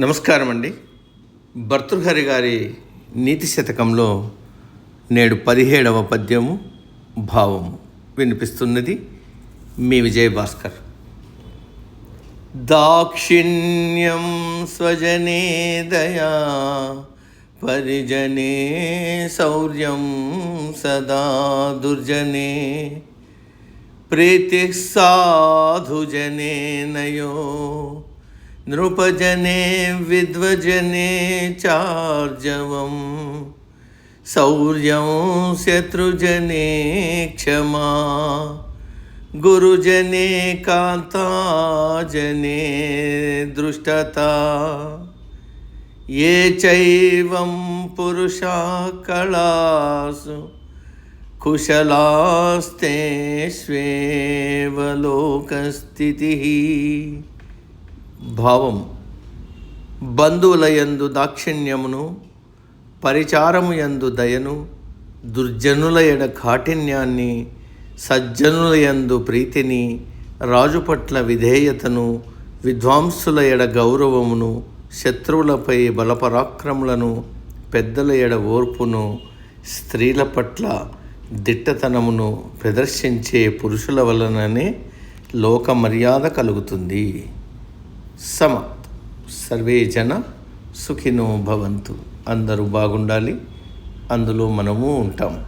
నమస్కారం అండి భర్తృహరి గారి నీతి శతకంలో నేడు పదిహేడవ పద్యము భావము వినిపిస్తున్నది మీ విజయ భాస్కర్ దాక్షిణ్యం స్వజనే దయా పరిజనే శౌర్యం సదా దుర్జనే ప్రీతి సాధుజనే నయో నృపజనే విద్వజనే చార్జవం. శౌర్యం శత్రుజనే క్షమా. గురుజనే కాంతాజనే దృష్టత. ఏ చైవం పురుషా కళాసు కుశలాస్తే స్వేవలోకస్థితి భావం బంధువులయందు దాక్షిణ్యమును పరిచారము యందు దయను దుర్జనుల ఎడ కాఠిన్యాన్ని సజ్జనుల యందు ప్రీతిని రాజు పట్ల విధేయతను విద్వాంసుల ఎడ గౌరవమును శత్రువులపై బలపరాక్రములను పెద్దల ఎడ ఓర్పును స్త్రీల పట్ల దిట్టతనమును ప్రదర్శించే పురుషుల వలననే లోక మర్యాద కలుగుతుంది. సమ సర్వే జన సుఖినో భవంతు. అందరూ బాగుండాలి. అందులో మనము ఉంటాం